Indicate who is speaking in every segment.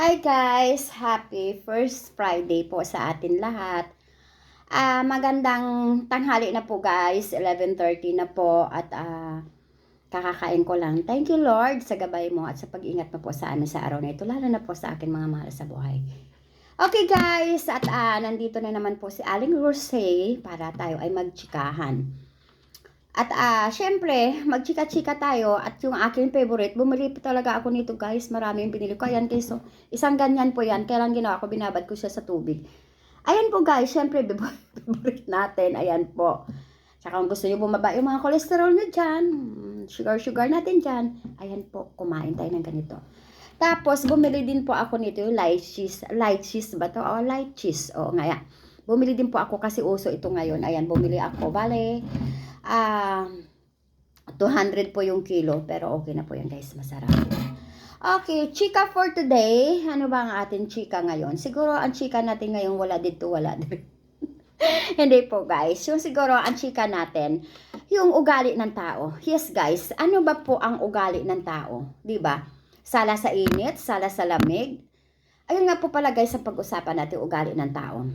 Speaker 1: Hi guys! Happy first Friday po sa atin lahat. Ah, magandang tanghali na po guys. 11.30 na po at ah, kakakain ko lang. Thank you Lord sa gabay mo at sa pag-ingat mo po sa amin sa araw na ito. Lalo na po sa akin mga mahal sa buhay. Okay guys, at ah, nandito na naman po si Aling Rosé para tayo ay magtsikahan. At ah, syempre, magchika-chika tayo at yung aking favorite, bumili po talaga ako nito guys. Marami yung binili ko. Ayan guys, so, isang ganyan po yan. Kailan ginawa ko, binabad ko siya sa tubig. Ayan po guys, syempre, favorite natin. Ayan po. Tsaka kung gusto nyo bumaba yung mga cholesterol nyo dyan, sugar-sugar natin dyan, ayan po, kumain tayo ng ganito. Tapos, bumili din po ako nito yung light cheese. Light cheese ba to? O, light cheese. O, nga yan. Bumili din po ako kasi uso ito ngayon. Ayan, bumili ako. Bale, ah, 200 po yung kilo. Pero okay na po yan guys. Masarap. Okay, chika for today. Ano ba ang ating chika ngayon? Siguro ang chika natin ngayon wala dito, wala dito. Hindi po guys. Yung siguro ang chika natin, yung ugali ng tao. Yes guys, ano ba po ang ugali ng tao? 'Di ba? Sala sa init, sala sa lamig. Ayun nga po pala guys, ang pag-usapan natin ugali ng tao.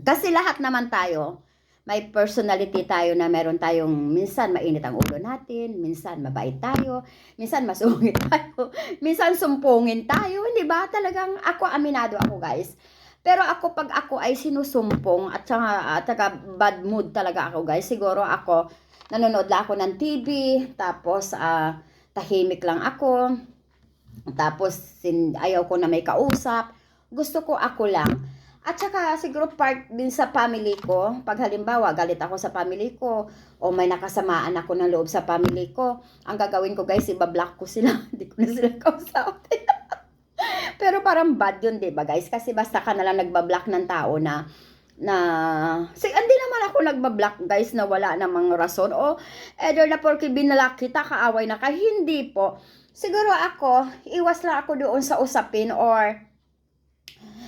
Speaker 1: Kasi lahat naman tayo, may personality tayo na meron tayong minsan mainit ang ulo natin, minsan mabait tayo, minsan masungit tayo, minsan sumpungin tayo, hindi ba? Talagang ako aminado ako guys. Pero ako pag ako ay sinusumpong at saka, at saka bad mood talaga ako guys, siguro ako nanonood lang ako ng TV, tapos ah, tahimik lang ako, tapos sin, ayaw ko na may kausap, gusto ko ako lang. At saka siguro part din sa family ko, pag halimbawa galit ako sa family ko o may nakasamaan ako ng loob sa family ko, ang gagawin ko guys, iba-block ko sila. Hindi ko na sila kausapin. Pero parang bad yun, di ba guys? Kasi basta ka nalang nagbablock ng tao na na si hindi naman ako nagbablock guys na wala namang rason o either na porque binalak kita kaaway na ka hindi po siguro ako iwas lang ako doon sa usapin or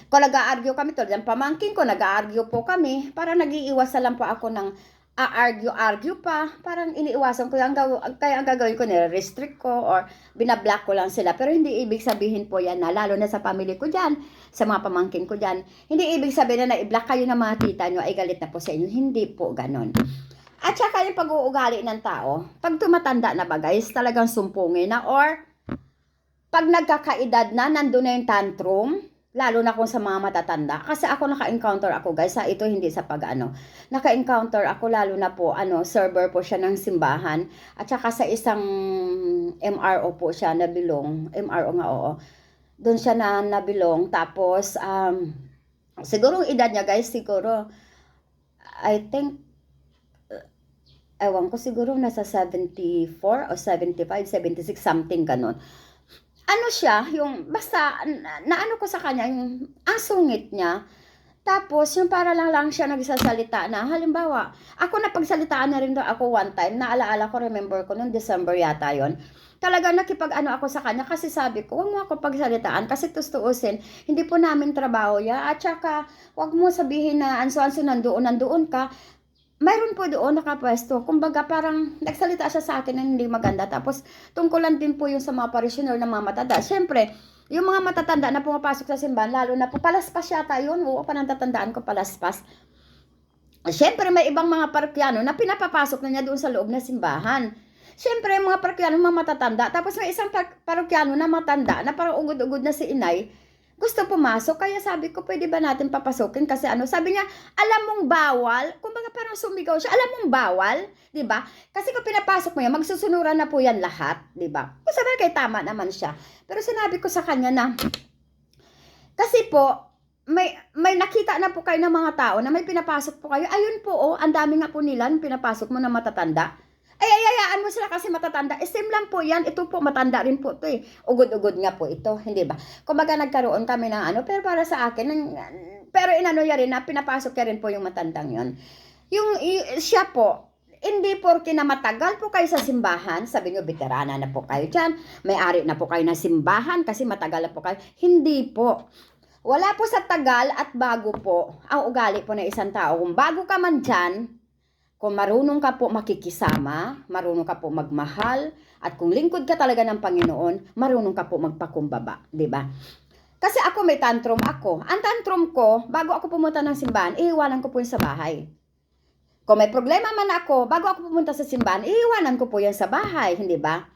Speaker 1: kung nag-argue kami to, yung pamangkin ko, nag-argue po kami, para nag-iiwas na lang po ako ng a-argue-argue pa, parang iniiwasan ko gaw- kaya ang gagawin ko, nire-restrict ko or binablock ko lang sila. Pero hindi ibig sabihin po yan na, lalo na sa family ko dyan, sa mga pamangkin ko dyan, hindi ibig sabihin na na-i-block kayo ng mga tita nyo ay galit na po sa inyo. Hindi po ganon. At saka yung pag-uugali ng tao, pag tumatanda na ba guys, talagang sumpungin na or pag nagkakaedad na, nandun na yung tantrum, lalo na kung sa mga matatanda. Kasi ako naka-encounter ako guys, sa ito hindi sa pag-ano. Naka-encounter ako lalo na po, ano, server po siya ng simbahan. At saka sa isang MRO po siya nabilong. MRO nga, oo. Doon siya na nabilong. Tapos, um, siguro edad niya guys, siguro, I think, ewan ko siguro nasa 74 o 75, 76, something ganun ano siya, yung basta na, naano ko sa kanya, yung ang sungit niya. Tapos, yung para lang lang siya nagsasalita na, halimbawa, ako na pagsalitaan na rin daw ako one time, naalaala ko, remember ko, noong December yata yon talaga nakipag-ano ako sa kanya kasi sabi ko, huwag mo ako pagsalitaan kasi tustuusin, hindi po namin trabaho ya. At saka, huwag mo sabihin na anso-anso nandoon, nandoon ka mayroon po doon nakapwesto. Kumbaga parang nagsalita siya sa akin ng hindi maganda. Tapos tungkulan din po yung sa mga parishioner na mga matanda. Siyempre, yung mga matatanda na pumapasok sa simbahan, lalo na po palaspas yata yun. Oo, panantatandaan ko palaspas. Siyempre, may ibang mga parokyano na pinapapasok na niya doon sa loob na simbahan. Siyempre, mga parokyano, mga matatanda. Tapos may isang par- parokyano na matanda na parang ugod-ugod na si inay gusto pumasok. Kaya sabi ko, pwede ba natin papasukin? Kasi ano, sabi niya, alam mong bawal. Kumbaga parang sumigaw siya, alam mong bawal, ba? Kasi kung pinapasok mo yan, magsusunuran na po yan lahat, ba? Kung sa bagay, tama naman siya. Pero sinabi ko sa kanya na, kasi po, may may nakita na po kayo ng mga tao na may pinapasok po kayo. Ayun po, oh, ang dami nga po nila pinapasok mo na matatanda. Ay, ay, ayaan mo sila kasi matatanda. Eh, same lang po yan. Ito po, matanda rin po ito eh. Ugod-ugod nga po ito, hindi ba? Kumbaga nagkaroon kami ng ano, pero para sa akin, ng, pero inano niya rin na pinapasok niya rin po yung matandang yon. Yung i- siya po, hindi porke na matagal po kayo sa simbahan, sabi niyo, veterana na po kayo dyan, may-ari na po kayo ng simbahan kasi matagal na po kayo. Hindi po. Wala po sa tagal at bago po ang ugali po ng isang tao. Kung bago ka man dyan, kung marunong ka po makikisama, marunong ka po magmahal, at kung lingkod ka talaga ng Panginoon, marunong ka po magpakumbaba, di ba? Kasi ako may tantrum ako. Ang tantrum ko, bago ako pumunta ng simbahan, iiwanan ko po yun sa bahay. Kung may problema man ako, bago ako pumunta sa simbahan, iiwanan ko po yan sa bahay, hindi ba?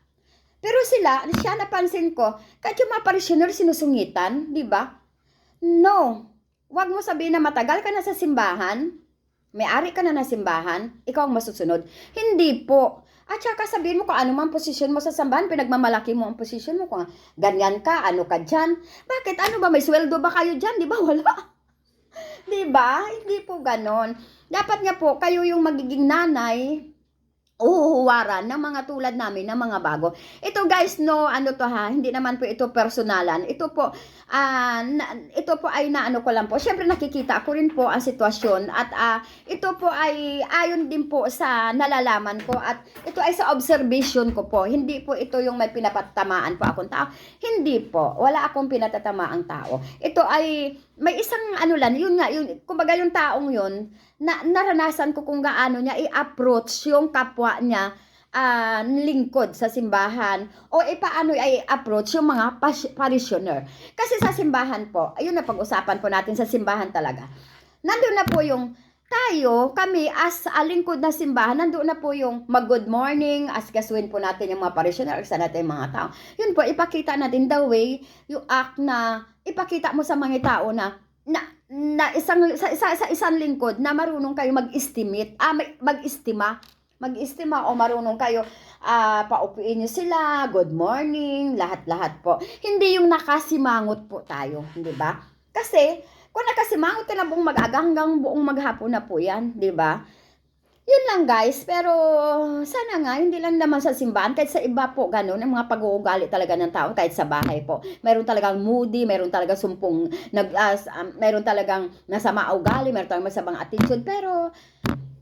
Speaker 1: Pero sila, siya napansin ko, kahit yung mga parishioner sinusungitan, di ba? No. Huwag mo sabihin na matagal ka na sa simbahan, may-ari ka na ng simbahan, ikaw ang masusunod. Hindi po. At saka sabihin mo kung ano man posisyon mo sa sambahan, pinagmamalaki mo ang posisyon mo. Kung ganyan ka, ano ka dyan. Bakit? Ano ba? May sweldo ba kayo dyan? Di ba? Wala. Di ba? Hindi po ganon. Dapat nga po, kayo yung magiging nanay, uhuwaran ng mga tulad namin, ng mga bago. Ito guys, no, ano to ha, hindi naman po ito personalan. Ito po, ah, na- ito po ay naano ko lang po. Siyempre nakikita ko rin po ang sitwasyon at ah, ito po ay ayon din po sa nalalaman ko at ito ay sa observation ko po. Hindi po ito yung may pinapatamaan po akong tao. Hindi po. Wala akong pinatatamaang tao. Ito ay may isang ano lang, yun nga, yun, kumbaga yung taong yun, na, naranasan ko kung gaano niya i-approach yung kapwa niya ah, lingkod sa simbahan o e paano ay approach yung mga parishioner. Kasi sa simbahan po, ayun na pag-usapan po natin sa simbahan talaga. Nandun na po yung tayo, kami as a lingkod na simbahan, nandun na po yung mag-good morning, as kasuin po natin yung mga parishioner, sa natin yung mga tao. Yun po, ipakita natin the way, yung act na ipakita mo sa mga tao na na, na isang sa, isa, sa isang lingkod na marunong kayo mag-estimate, ah, mag-estima, mag-estima o marunong kayo ah paupuin niyo sila, good morning, lahat-lahat po. Hindi yung nakasimangot po tayo, di ba? Kasi kung nakasimangot ka na buong mag-aga hanggang buong maghapon na po yan, di ba? Yun lang guys, pero sana nga, hindi lang naman sa simbahan, kahit sa iba po, ganun, ang mga pag-uugali talaga ng tao, kahit sa bahay po. Meron talagang moody, meron talagang sumpong, nag, um, meron talagang masama ugali, meron talagang masamang attitude, pero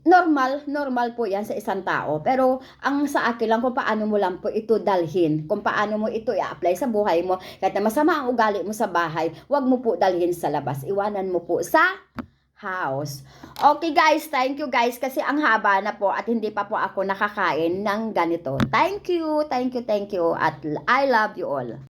Speaker 1: normal, normal po yan sa isang tao. Pero ang sa akin lang kung paano mo lang po ito dalhin, kung paano mo ito i-apply sa buhay mo, kahit na masama ang ugali mo sa bahay, wag mo po dalhin sa labas, iwanan mo po sa house. Okay guys, thank you guys kasi ang haba na po at hindi pa po ako nakakain ng ganito. Thank you, thank you, thank you at I love you all.